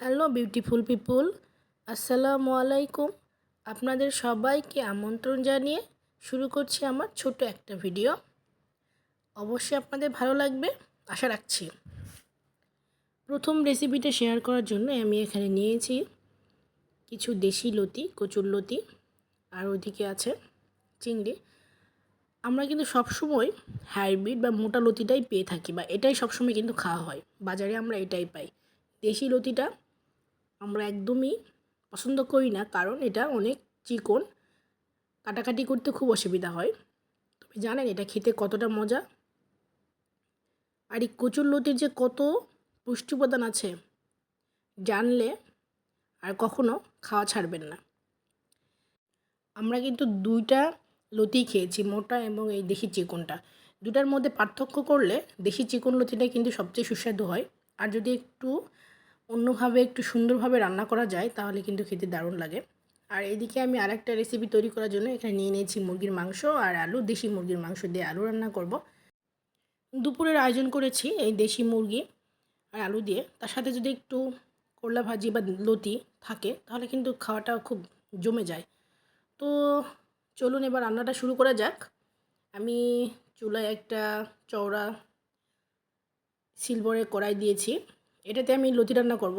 Hello beautiful পিপুল, আসসালামু আলাইকুম। আপনাদের সবাইকে আমন্ত্রণ জানিয়ে শুরু করছি আমার ছোট একটা ভিডিও। অবশ্যই আপনাদের ভালো লাগবে, আশা রাখছি। প্রথম রেসিপিটা শেয়ার করার জন্য আমি এখানে নিয়েছি কিছু দেশি লতি, কচুর লতি, আর ওদিকে আছে চিংড়ি। আমরা কিন্তু সবসময় হাইব্রিড বা মোটা লতিটাই পেয়ে থাকি বা এটাই সবসময় কিন্তু খাওয়া হয়। বাজারে আমরা এটাই পাই। দেশি লতিটা আমরা একদমই পছন্দ করি না, কারণ এটা অনেক চিকন। কাটাকাটি করতে খুব অসুবিধা হয়। তবে জানেন এটা খেতে কতটা মজা। আর এই কচুর লতির যে কত পুষ্টি উপাদান আছে, জানলে আর কখনো খাওয়া ছাড়বেন না। আমরা কিন্তু দুইটা লতি খেয়েছি, মোটা এবং এই দেশি চিকনটা। দুটার মধ্যে পার্থক্য করলে দেশি চিকন লতিটা কিন্তু সবচেয়ে সুস্বাদু হয়। আর যদি একটু অন্যভাবে একটু সুন্দরভাবে রান্না করা যায়, তাহলে কিন্তু খেতে দারুণ লাগে। আর এদিকে আমি আরেকটা রেসিপি তৈরি করার জন্য এখানে নিয়ে নিয়েছি মুরগির মাংস আর আলু, দেশি মুরগির মাংস দিয়ে আলু রান্না করব। দুপুরের আয়োজন করেছি এই দেশি মুরগি আর আলু দিয়ে। তার সাথে যদি একটু করলা ভাজি বা লতি থাকে, তাহলে কিন্তু খাওয়াটা খুব জমে যায়। তো চলুন এবার রান্নাটা শুরু করা যাক। আমি চুলায় একটা চওড়া সিলভারের কড়াই দিয়েছি। এটাতে আমি লতি রান্না করব।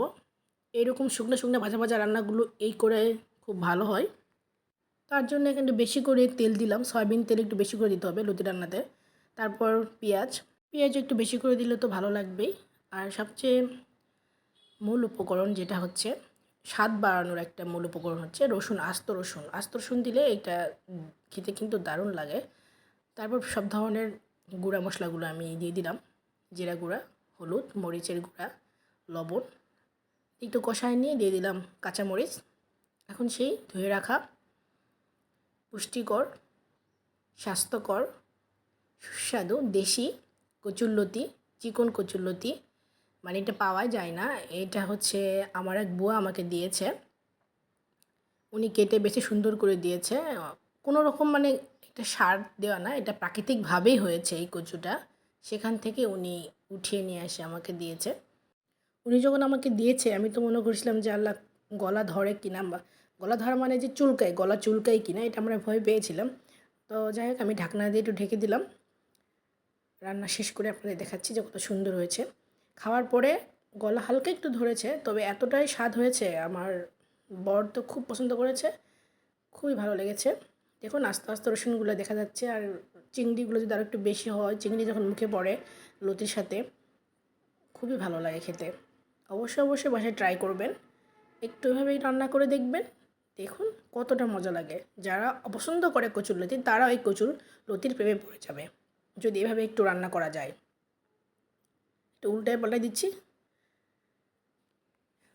এইরকম শুকনো শুকনো ভাজা ভাজা রান্নাগুলো এই করে খুব ভালো হয়। তার জন্য এখানে বেশি করে তেল দিলাম। সয়াবিন তেল একটু বেশি করে দিতে হবে লতি রান্নাতে। তারপর পেঁয়াজ। পেঁয়াজ একটু বেশি করে দিলে তো ভালো লাগবেই আর সবচেয়ে মূল উপকরণ যেটা হচ্ছে, স্বাদ বাড়ানোর একটা মূল উপকরণ হচ্ছে রসুন, আস্ত রসুন। আস্ত রসুন দিলে এটা খেতে কিন্তু দারুণ লাগে। তারপর সব ধরনের গুঁড়া মশলাগুলো আমি দিয়ে দিলাম। জিরা গুঁড়া, হলুদ, মরিচের গুঁড়া লবণ একটু কষায় নিয়ে দিয়ে দিলাম কাঁচামরিচ। এখন সেই ধুয়ে রাখা পুষ্টিকর, স্বাস্থ্যকর, সুস্বাদু দেশি কচুরলতি, চিকন কচুরলতি মানে এটা পাওয়া যায় না, এটা হচ্ছে আমার এক বুয়া আমাকে দিয়েছে। উনি কেটে বেশি সুন্দর করে দিয়েছে। কোনো রকম মানে একটা সার দেওয়া না, এটা প্রাকৃতিকভাবেই হয়েছে এই কচুটা। সেখান থেকে উনি উঠিয়ে নিয়ে এসে আমাকে দিয়েছে। উনি যখন আমাকে দিয়েছে, আমি তো মনে করছিলাম যে, আল্লাহ গলা ধরে কিনা বা, গলা ধরা মানে যে চুলকায়, গলা চুলকায় কিনা এটা আমরা ভয় পেয়েছিলাম। তো যাই হোক, আমি ঢাকনা দিয়ে একটু ঢেকে দিলাম। রান্না শেষ করে আপনাদের দেখাচ্ছি যে কত সুন্দর হয়েছে। খাওয়ার পরে গলা হালকা একটু ধরেছে, তবে এতটাই স্বাদ হয়েছে, আমার বর তো খুব পছন্দ করেছে, খুবই ভালো লেগেছে। দেখুন, আস্তে আস্তে রসুনগুলো দেখা যাচ্ছে, আর চিংড়িগুলো যদি আরও একটু বেশি হয়, চিংড়ি যখন মুখে পড়ে, লতির সাথে, খুবই ভালো লাগে খেতে। অবশ্যই অবশ্যই বাসায় ট্রাই করবেন। একটু এভাবেই রান্না করে দেখবেন। দেখুন কতটা মজা লাগে। যারা অপছন্দ করে কচুর লতি তারা ওই কচুর লতির প্রেমে পড়ে যাবে। যদি এভাবে একটু রান্না করা যায়। একটু উল্টায় পাল্টায় দিচ্ছি।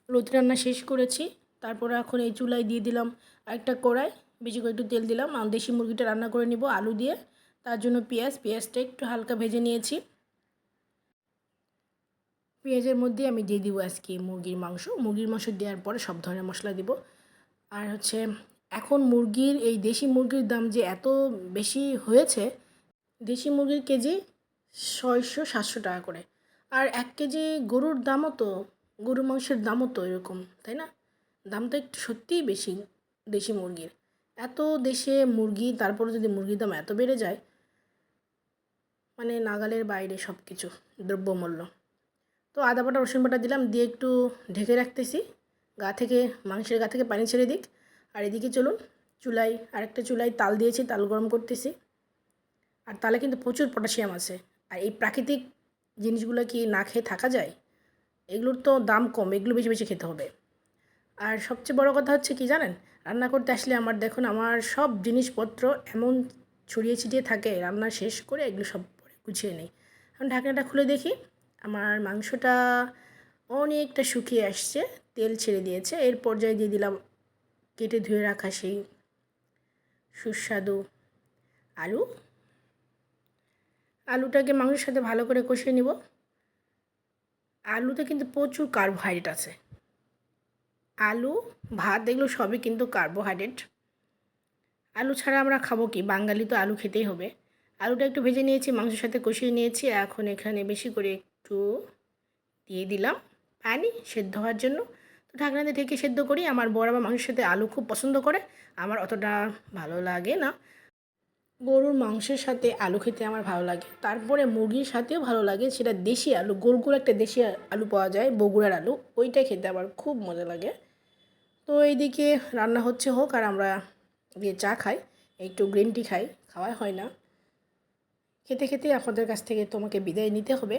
লতি রান্না শেষ করেছি। তারপরে এখন এই চুলায় দিয়ে দিলাম আরেকটা কড়াই। বেশি করে একটু তেল দিলাম। দেশি মুরগিটা রান্না করে নিব আলু দিয়ে। তার জন্য পেঁয়াজ, পেঁয়াজটা একটু হালকা ভেজে নিয়েছি। পেঁয়াজের মধ্যে আমি দিয়ে দিব আজকে মুরগির মাংস। মুরগির মাংস দেওয়ার পরে সব ধরনের মশলা দিব। আর হচ্ছে, এখন মুরগির, এই দেশি মুরগির দাম যে এত বেশি হয়েছে, দেশি মুরগির কেজি ছয়শো সাতশো টাকা করে। আর এক কেজি গরুর দামও তো গরুর মাংসের দামও তো এরকম, তাই না? দাম তো একটু সত্যিই বেশি দেশি মুরগির। এত দেশে মুরগি তারপরে যদি মুরগির দাম এত বেড়ে যায় মানে নাগালের বাইরে সব কিছু দ্রব্যমূল্য। তো আদা বাটা, রসুন বাটা দিলাম, দিয়ে একটু ঢেকে রাখতেছি। গা থেকে, মাংসের গা থেকে পানি ছেড়ে দিক। আর এদিকে চলুন চুলাই আরেকটা চুলাই তাল দিয়েছি, তাল গরম করতেছি। আর তালে কিন্তু প্রচুর পটাশিয়াম আছে। আর এই প্রাকৃতিক জিনিসগুলো কি না খেয়ে থাকা যায়? এগুলোর তো দাম কম, এগুলো বেশি বেশি খেতে হবে। আর সবচেয়ে বড় কথা হচ্ছে কি জানেন? রান্না করতে আসলে আমার, দেখুন, আমার সব জিনিসপত্র এমন ছড়িয়ে ছিটিয়ে থাকে, রান্না শেষ করে এগুলো সব পরে গুছিয়ে নেই। এখন ঢাকনাটা খুলে দেখি। আমার মাংসটা অনেকটা শুকিয়ে আসছে, তেল ছেড়ে দিয়েছে। এর পর্যায়ে দিয়ে দিলাম কেটে ধুয়ে রাখা সেই সুস্বাদু আলু। আলুটাকে মাংসের সাথে ভালো করে কষিয়ে নিব। আলুতে কিন্তু প্রচুর কার্বোহাইড্রেট আছে। আলু, ভাত, এগুলো সবই কিন্তু কার্বোহাইড্রেট আলু ছাড়া আমরা খাব কি? বাঙালি তো আলু খেতেই হবে। আলুটা একটু ভেজে নিয়েছি, মাংসের সাথে কষিয়ে নিয়েছি। এখন এখানে বেশি করে একটু দিয়ে দিলাম পানি সেদ্ধ হওয়ার জন্য। ঢাকনা দিয়ে ঢেকে সেদ্ধ করি। আমার বড় বা মাংসের সাথে আলু খুব পছন্দ করে। আমার অতটা ভালো লাগে না। গরুর মাংসের সাথে আলু খেতে আমার ভালো লাগে। তারপরে মুরগির সাথেও ভালো লাগে। সেটা দেশি আলু, গোল গোল একটা দেশি আলু পাওয়া যায়, বগুড়ার আলু। ওইটা খেতে আমার খুব মজা লাগে। তো এইদিকে রান্না হচ্ছে হোক আর আমরা দিয়ে চা খাই। একটু গ্রিন টি খাই খাওয়া হয় না। খেতে খেতে আপনাদের কাছ থেকে তোমাকে বিদায় নিতে হবে।